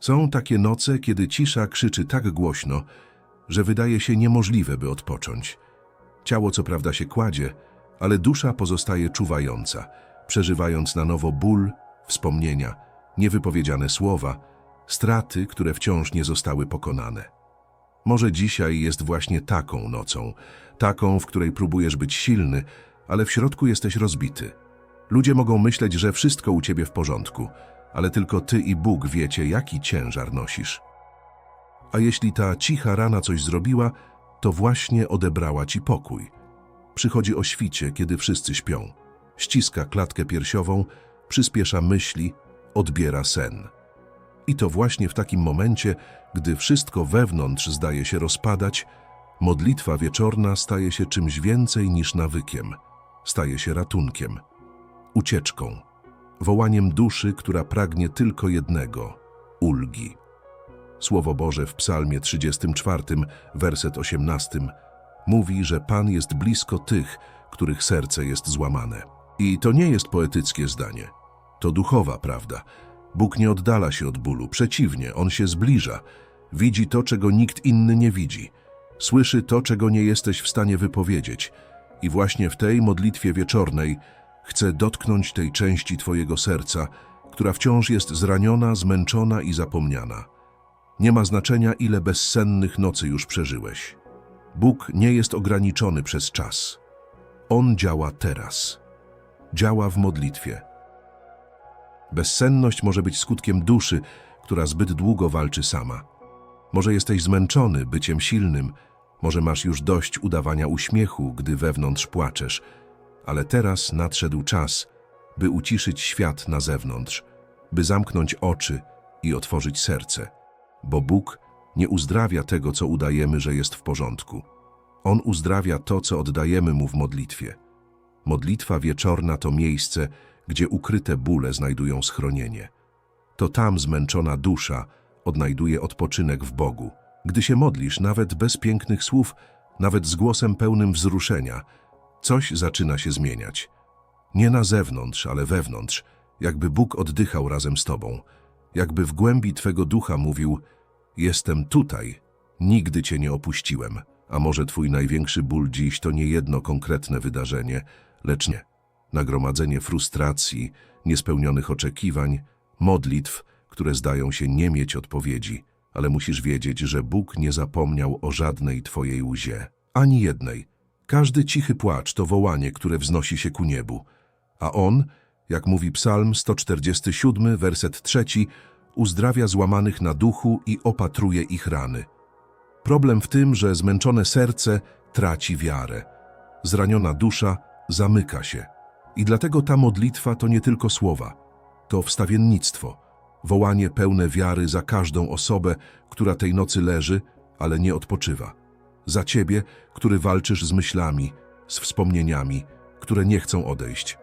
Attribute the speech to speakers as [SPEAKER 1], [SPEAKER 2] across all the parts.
[SPEAKER 1] Są takie noce, kiedy cisza krzyczy tak głośno, że wydaje się niemożliwe, by odpocząć. Ciało co prawda się kładzie, ale dusza pozostaje czuwająca, przeżywając na nowo ból, wspomnienia, niewypowiedziane słowa, straty, które wciąż nie zostały pokonane. Może dzisiaj jest właśnie taką nocą, taką, w której próbujesz być silny, ale w środku jesteś rozbity. Ludzie mogą myśleć, że wszystko u ciebie w porządku, ale tylko ty i Bóg wiecie, jaki ciężar nosisz. A jeśli ta cicha rana coś zrobiła, to właśnie odebrała ci pokój. Przychodzi o świcie, kiedy wszyscy śpią. Ściska klatkę piersiową, przyspiesza myśli, odbiera sen. I to właśnie w takim momencie, gdy wszystko wewnątrz zdaje się rozpadać, modlitwa wieczorna staje się czymś więcej niż nawykiem. Staje się ratunkiem, ucieczką, wołaniem duszy, która pragnie tylko jednego ulgi. Słowo Boże w Psalmie 34, werset 18 mówi, że Pan jest blisko tych, których serce jest złamane. I to nie jest poetyckie zdanie. To duchowa prawda. Bóg nie oddala się od bólu, przeciwnie, On się zbliża. Widzi to, czego nikt inny nie widzi. Słyszy to, czego nie jesteś w stanie wypowiedzieć. I właśnie w tej modlitwie wieczornej chce dotknąć tej części Twojego serca, która wciąż jest zraniona, zmęczona i zapomniana. Nie ma znaczenia, ile bezsennych nocy już przeżyłeś. Bóg nie jest ograniczony przez czas. On działa teraz. Działa w modlitwie. Bezsenność może być skutkiem duszy, która zbyt długo walczy sama. Może jesteś zmęczony byciem silnym, może masz już dość udawania uśmiechu, gdy wewnątrz płaczesz, ale teraz nadszedł czas, by uciszyć świat na zewnątrz, by zamknąć oczy i otworzyć serce, bo Bóg nie uzdrawia tego, co udajemy, że jest w porządku. On uzdrawia to, co oddajemy Mu w modlitwie. Modlitwa wieczorna to miejsce, gdzie ukryte bóle znajdują schronienie. To tam zmęczona dusza odnajduje odpoczynek w Bogu. Gdy się modlisz, nawet bez pięknych słów, nawet z głosem pełnym wzruszenia, coś zaczyna się zmieniać. Nie na zewnątrz, ale wewnątrz, jakby Bóg oddychał razem z tobą, jakby w głębi twego ducha mówił: Jestem tutaj, nigdy cię nie opuściłem. A może twój największy ból dziś to nie jedno konkretne wydarzenie, lecz nie. Nagromadzenie frustracji, niespełnionych oczekiwań, modlitw, które zdają się nie mieć odpowiedzi, ale musisz wiedzieć, że Bóg nie zapomniał o żadnej twojej łzie, ani jednej. Każdy cichy płacz to wołanie, które wznosi się ku niebu. A On, jak mówi Psalm 147, werset 3, uzdrawia złamanych na duchu i opatruje ich rany. Problem w tym, że zmęczone serce traci wiarę. Zraniona dusza zamyka się. I dlatego ta modlitwa to nie tylko słowa, to wstawiennictwo, wołanie pełne wiary za każdą osobę, która tej nocy leży, ale nie odpoczywa. Za ciebie, który walczysz z myślami, z wspomnieniami, które nie chcą odejść.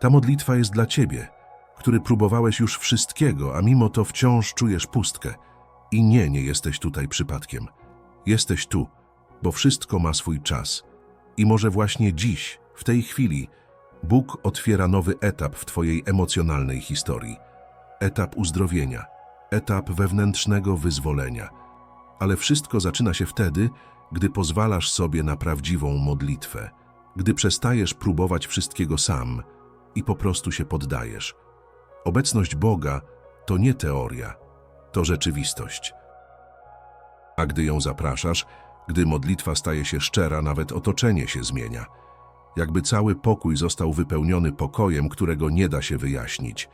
[SPEAKER 1] Ta modlitwa jest dla ciebie, który próbowałeś już wszystkiego, a mimo to wciąż czujesz pustkę. I nie, nie jesteś tutaj przypadkiem. Jesteś tu, bo wszystko ma swój czas. I może właśnie dziś, w tej chwili, Bóg otwiera nowy etap w Twojej emocjonalnej historii. Etap uzdrowienia, etap wewnętrznego wyzwolenia. Ale wszystko zaczyna się wtedy, gdy pozwalasz sobie na prawdziwą modlitwę, gdy przestajesz próbować wszystkiego sam i po prostu się poddajesz. Obecność Boga to nie teoria, to rzeczywistość. A gdy ją zapraszasz, gdy modlitwa staje się szczera, nawet otoczenie się zmienia. Jakby cały pokój został wypełniony pokojem, którego nie da się wyjaśnić.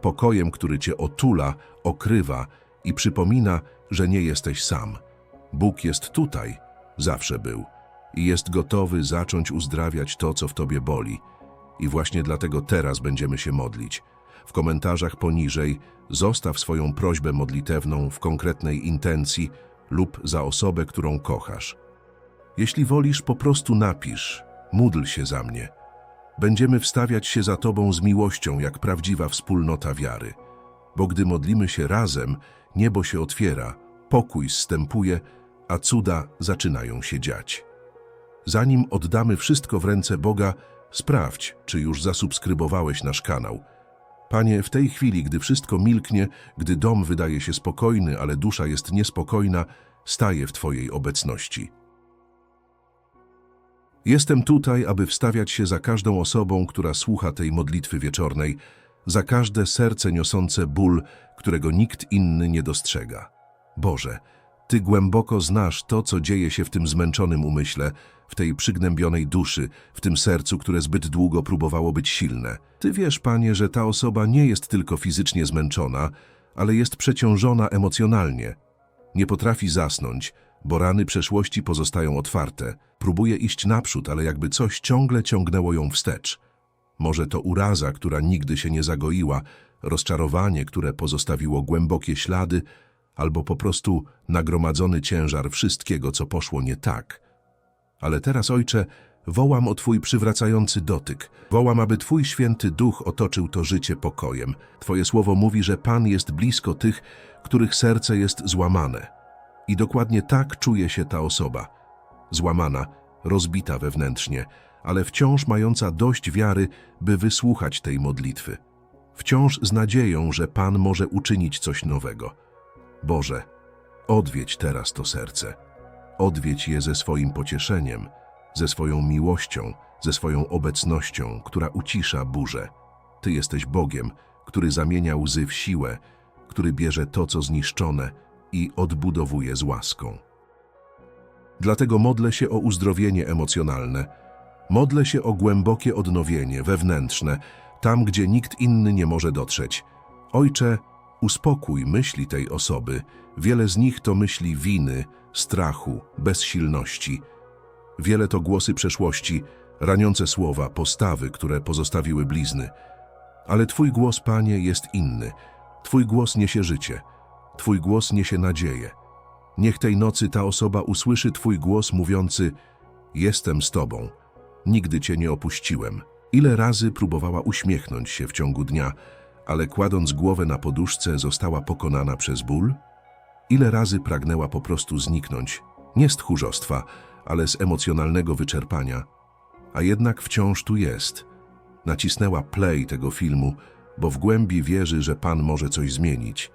[SPEAKER 1] Pokojem, który cię otula, okrywa i przypomina, że nie jesteś sam. Bóg jest tutaj, zawsze był i jest gotowy zacząć uzdrawiać to, co w tobie boli. I właśnie dlatego teraz będziemy się modlić. W komentarzach poniżej zostaw swoją prośbę modlitewną w konkretnej intencji lub za osobę, którą kochasz. Jeśli wolisz, po prostu napisz, módl się za mnie. Będziemy wstawiać się za Tobą z miłością, jak prawdziwa wspólnota wiary. Bo gdy modlimy się razem, niebo się otwiera, pokój zstępuje, a cuda zaczynają się dziać. Zanim oddamy wszystko w ręce Boga, sprawdź, czy już zasubskrybowałeś nasz kanał. Panie, w tej chwili, gdy wszystko milknie, gdy dom wydaje się spokojny, ale dusza jest niespokojna, staję w Twojej obecności. Jestem tutaj, aby wstawiać się za każdą osobą, która słucha tej modlitwy wieczornej, za każde serce niosące ból, którego nikt inny nie dostrzega. Boże, Ty głęboko znasz to, co dzieje się w tym zmęczonym umyśle, w tej przygnębionej duszy, w tym sercu, które zbyt długo próbowało być silne. Ty wiesz, Panie, że ta osoba nie jest tylko fizycznie zmęczona, ale jest przeciążona emocjonalnie. Nie potrafi zasnąć, bo rany przeszłości pozostają otwarte. Próbuje iść naprzód, ale jakby coś ciągle ciągnęło ją wstecz. Może to uraza, która nigdy się nie zagoiła, rozczarowanie, które pozostawiło głębokie ślady, albo po prostu nagromadzony ciężar wszystkiego, co poszło nie tak. Ale teraz, Ojcze, wołam o Twój przywracający dotyk. Wołam, aby Twój święty duch otoczył to życie pokojem. Twoje słowo mówi, że Pan jest blisko tych, których serce jest złamane. I dokładnie tak czuje się ta osoba. Złamana, rozbita wewnętrznie, ale wciąż mająca dość wiary, by wysłuchać tej modlitwy. Wciąż z nadzieją, że Pan może uczynić coś nowego. Boże, odwiedź teraz to serce. Odwiedź je ze swoim pocieszeniem, ze swoją miłością, ze swoją obecnością, która ucisza burzę. Ty jesteś Bogiem, który zamienia łzy w siłę, który bierze to, co zniszczone i odbudowuje z łaską. Dlatego modlę się o uzdrowienie emocjonalne, modlę się o głębokie odnowienie wewnętrzne, tam, gdzie nikt inny nie może dotrzeć. Ojcze, uspokój myśli tej osoby. Wiele z nich to myśli winy, strachu, bezsilności. Wiele to głosy przeszłości, raniące słowa, postawy, które pozostawiły blizny. Ale Twój głos, Panie, jest inny. Twój głos niesie życie. Twój głos niesie nadzieję. Niech tej nocy ta osoba usłyszy Twój głos mówiący Jestem z Tobą. Nigdy Cię nie opuściłem. Ile razy próbowała uśmiechnąć się w ciągu dnia, ale kładąc głowę na poduszce została pokonana przez ból? Ile razy pragnęła po prostu zniknąć, nie z tchórzostwa, ale z emocjonalnego wyczerpania, a jednak wciąż tu jest. Nacisnęła play tego filmu, bo w głębi wierzy, że Pan może coś zmienić.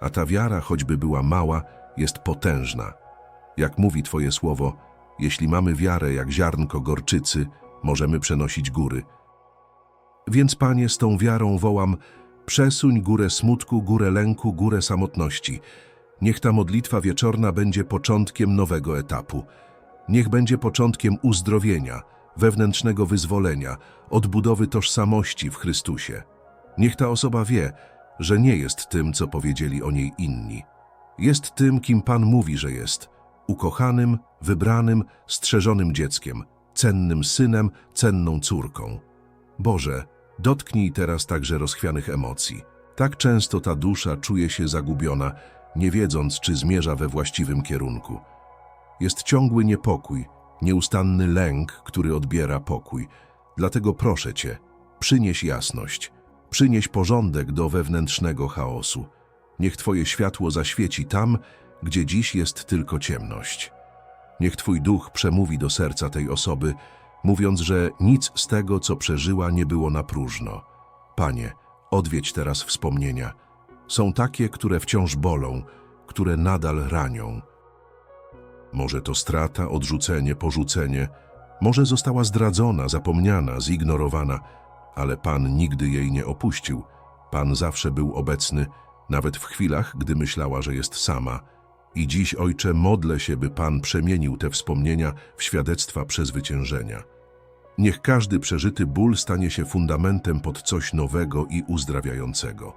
[SPEAKER 1] A ta wiara, choćby była mała, jest potężna. Jak mówi Twoje słowo, jeśli mamy wiarę jak ziarnko gorczycy, możemy przenosić góry. Więc, Panie, z tą wiarą wołam, przesuń górę smutku, górę lęku, górę samotności. Niech ta modlitwa wieczorna będzie początkiem nowego etapu. Niech będzie początkiem uzdrowienia, wewnętrznego wyzwolenia, odbudowy tożsamości w Chrystusie. Niech ta osoba wie, że nie jest tym, co powiedzieli o niej inni. Jest tym, kim Pan mówi, że jest. Ukochanym, wybranym, strzeżonym dzieckiem, cennym synem, cenną córką. Boże, dotknij teraz także rozchwianych emocji. Tak często ta dusza czuje się zagubiona, nie wiedząc, czy zmierza we właściwym kierunku. Jest ciągły niepokój, nieustanny lęk, który odbiera pokój. Dlatego proszę Cię, przynieś jasność, przynieś porządek do wewnętrznego chaosu. Niech Twoje światło zaświeci tam, gdzie dziś jest tylko ciemność. Niech Twój duch przemówi do serca tej osoby, mówiąc, że nic z tego, co przeżyła, nie było na próżno. Panie, odwiedź teraz wspomnienia. Są takie, które wciąż bolą, które nadal ranią. Może to strata, odrzucenie, porzucenie, może została zdradzona, zapomniana, zignorowana, ale Pan nigdy jej nie opuścił. Pan zawsze był obecny, nawet w chwilach, gdy myślała, że jest sama. I dziś, Ojcze, modlę się, by Pan przemienił te wspomnienia w świadectwa przezwyciężenia. Niech każdy przeżyty ból stanie się fundamentem pod coś nowego i uzdrawiającego.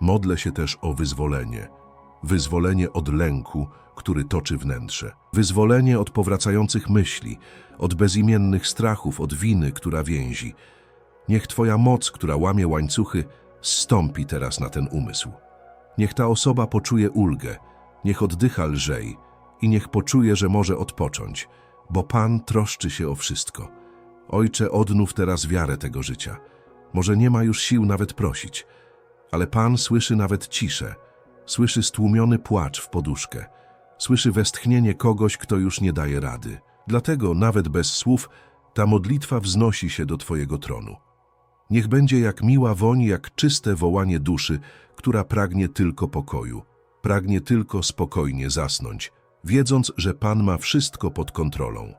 [SPEAKER 1] Modlę się też o wyzwolenie. Wyzwolenie od lęku, który toczy wnętrze. Wyzwolenie od powracających myśli, od bezimiennych strachów, od winy, która więzi. Niech Twoja moc, która łamie łańcuchy, zstąpi teraz na ten umysł. Niech ta osoba poczuje ulgę, niech oddycha lżej i niech poczuje, że może odpocząć, bo Pan troszczy się o wszystko. Ojcze, odnów teraz wiarę tego życia. Może nie ma już sił nawet prosić, ale Pan słyszy nawet ciszę, słyszy stłumiony płacz w poduszkę, słyszy westchnienie kogoś, kto już nie daje rady. Dlatego, nawet bez słów, ta modlitwa wznosi się do Twojego tronu. Niech będzie jak miła woń, jak czyste wołanie duszy, która pragnie tylko pokoju, pragnie tylko spokojnie zasnąć, wiedząc, że Pan ma wszystko pod kontrolą.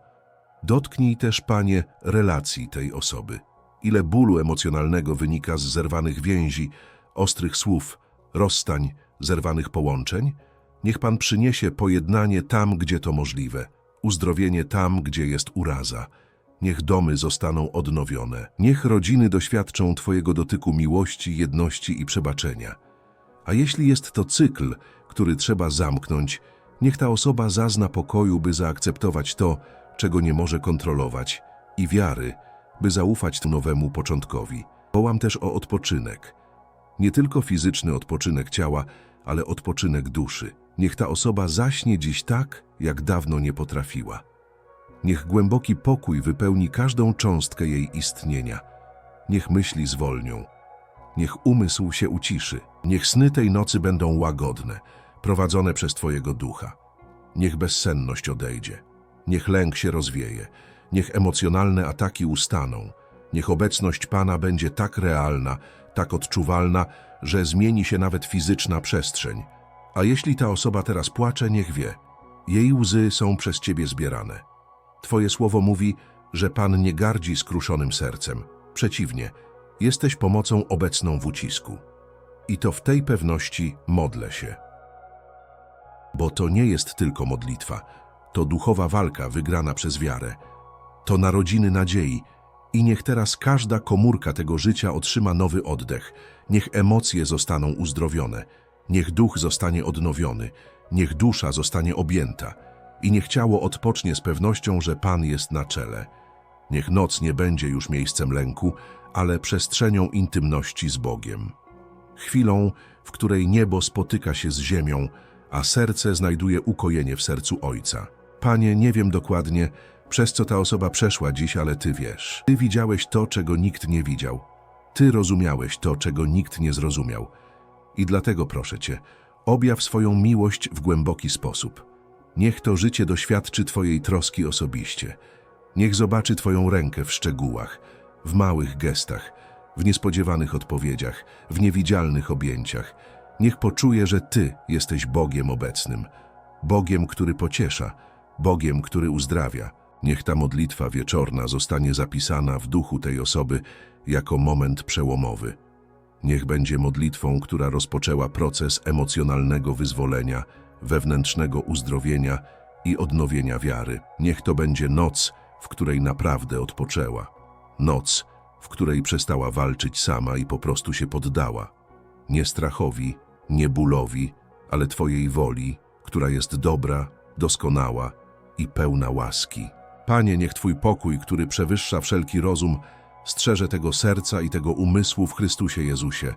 [SPEAKER 1] Dotknij też, Panie, relacji tej osoby. Ile bólu emocjonalnego wynika z zerwanych więzi, ostrych słów, rozstań, zerwanych połączeń? Niech Pan przyniesie pojednanie tam, gdzie to możliwe, uzdrowienie tam, gdzie jest uraza. Niech domy zostaną odnowione. Niech rodziny doświadczą Twojego dotyku miłości, jedności i przebaczenia. A jeśli jest to cykl, który trzeba zamknąć, niech ta osoba zazna pokoju, by zaakceptować to, czego nie może kontrolować, i wiary, by zaufać nowemu początkowi. Wołam też o odpoczynek. Nie tylko fizyczny odpoczynek ciała, ale odpoczynek duszy. Niech ta osoba zaśnie dziś tak, jak dawno nie potrafiła. Niech głęboki pokój wypełni każdą cząstkę jej istnienia. Niech myśli zwolnią. Niech umysł się uciszy. Niech sny tej nocy będą łagodne, prowadzone przez Twojego ducha. Niech bezsenność odejdzie. Niech lęk się rozwieje. Niech emocjonalne ataki ustaną. Niech obecność Pana będzie tak realna, tak odczuwalna, że zmieni się nawet fizyczna przestrzeń. A jeśli ta osoba teraz płacze, niech wie. Jej łzy są przez Ciebie zbierane. Twoje słowo mówi, że Pan nie gardzi skruszonym sercem. Przeciwnie, jesteś pomocą obecną w ucisku. I to w tej pewności modlę się. Bo to nie jest tylko modlitwa, to duchowa walka wygrana przez wiarę. To narodziny nadziei i niech teraz każda komórka tego życia otrzyma nowy oddech. Niech emocje zostaną uzdrowione, niech duch zostanie odnowiony, niech dusza zostanie objęta i niech ciało odpocznie z pewnością, że Pan jest na czele. Niech noc nie będzie już miejscem lęku, ale przestrzenią intymności z Bogiem. Chwilą, w której niebo spotyka się z ziemią, a serce znajduje ukojenie w sercu Ojca. Panie, nie wiem dokładnie, przez co ta osoba przeszła dziś, ale Ty wiesz. Ty widziałeś to, czego nikt nie widział. Ty rozumiałeś to, czego nikt nie zrozumiał. I dlatego proszę Cię, objaw swoją miłość w głęboki sposób. Niech to życie doświadczy Twojej troski osobiście. Niech zobaczy Twoją rękę w szczegółach, w małych gestach, w niespodziewanych odpowiedziach, w niewidzialnych objęciach. Niech poczuje, że Ty jesteś Bogiem obecnym, Bogiem, który pociesza, Bogiem, który uzdrawia. Niech ta modlitwa wieczorna zostanie zapisana w duchu tej osoby jako moment przełomowy. Niech będzie modlitwą, która rozpoczęła proces emocjonalnego wyzwolenia, wewnętrznego uzdrowienia i odnowienia wiary. Niech to będzie noc, w której naprawdę odpoczęła. Noc, w której przestała walczyć sama i po prostu się poddała. Nie strachowi, nie bólowi, ale Twojej woli, która jest dobra, doskonała i pełna łaski. Panie, niech Twój pokój, który przewyższa wszelki rozum, strzeże tego serca i tego umysłu w Chrystusie Jezusie.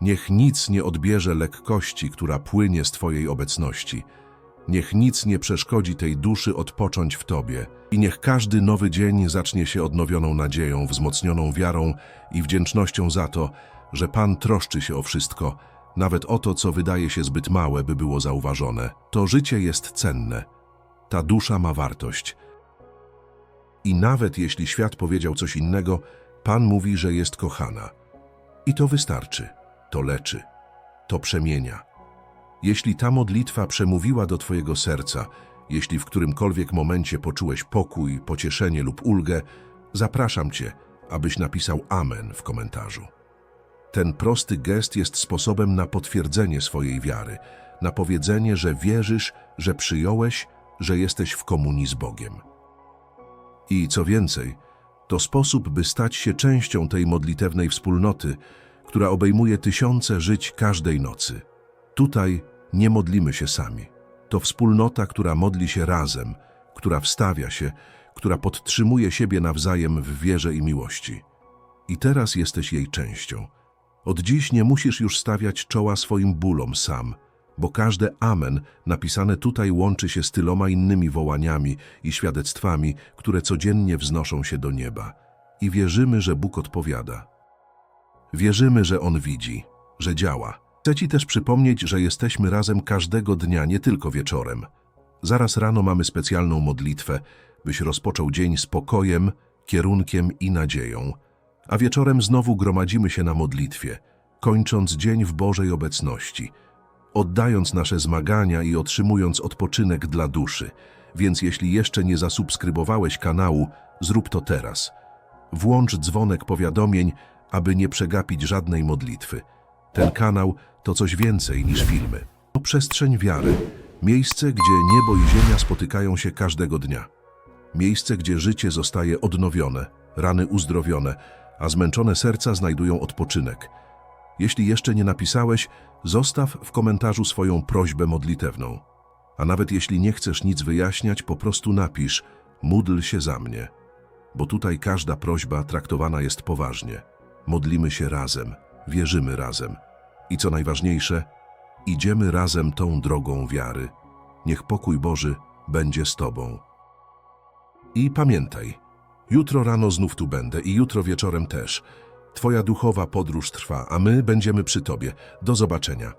[SPEAKER 1] Niech nic nie odbierze lekkości, która płynie z Twojej obecności. Niech nic nie przeszkodzi tej duszy odpocząć w Tobie. I niech każdy nowy dzień zacznie się odnowioną nadzieją, wzmocnioną wiarą i wdzięcznością za to, że Pan troszczy się o wszystko, nawet o to, co wydaje się zbyt małe, by było zauważone. To życie jest cenne. Ta dusza ma wartość. I nawet jeśli świat powiedział coś innego, Pan mówi, że jest kochana. I to wystarczy. To leczy. To przemienia. Jeśli ta modlitwa przemówiła do Twojego serca, jeśli w którymkolwiek momencie poczułeś pokój, pocieszenie lub ulgę, zapraszam Cię, abyś napisał Amen w komentarzu. Ten prosty gest jest sposobem na potwierdzenie swojej wiary, na powiedzenie, że wierzysz, że przyjąłeś, że jesteś w komunii z Bogiem. I co więcej, to sposób, by stać się częścią tej modlitewnej wspólnoty, która obejmuje tysiące żyć każdej nocy. Tutaj nie modlimy się sami. To wspólnota, która modli się razem, która wstawia się, która podtrzymuje siebie nawzajem w wierze i miłości. I teraz jesteś jej częścią. Od dziś nie musisz już stawiać czoła swoim bólom sam, bo każde amen napisane tutaj łączy się z tyloma innymi wołaniami i świadectwami, które codziennie wznoszą się do nieba. I wierzymy, że Bóg odpowiada. Wierzymy, że On widzi, że działa. Chcę Ci też przypomnieć, że jesteśmy razem każdego dnia, nie tylko wieczorem. Zaraz rano mamy specjalną modlitwę, byś rozpoczął dzień spokojem, kierunkiem i nadzieją. A wieczorem znowu gromadzimy się na modlitwie, kończąc dzień w Bożej obecności, oddając nasze zmagania i otrzymując odpoczynek dla duszy. Więc jeśli jeszcze nie zasubskrybowałeś kanału, zrób to teraz. Włącz dzwonek powiadomień, aby nie przegapić żadnej modlitwy. Ten kanał to coś więcej niż filmy. To przestrzeń wiary, miejsce, gdzie niebo i ziemia spotykają się każdego dnia. Miejsce, gdzie życie zostaje odnowione, rany uzdrowione, a zmęczone serca znajdują odpoczynek. Jeśli jeszcze nie napisałeś, zostaw w komentarzu swoją prośbę modlitewną. A nawet jeśli nie chcesz nic wyjaśniać, po prostu napisz módl się za mnie. Bo tutaj każda prośba traktowana jest poważnie. Modlimy się razem, wierzymy razem. I co najważniejsze, idziemy razem tą drogą wiary. Niech pokój Boży będzie z Tobą. I pamiętaj, jutro rano znów tu będę i jutro wieczorem też. Twoja duchowa podróż trwa, a my będziemy przy Tobie. Do zobaczenia.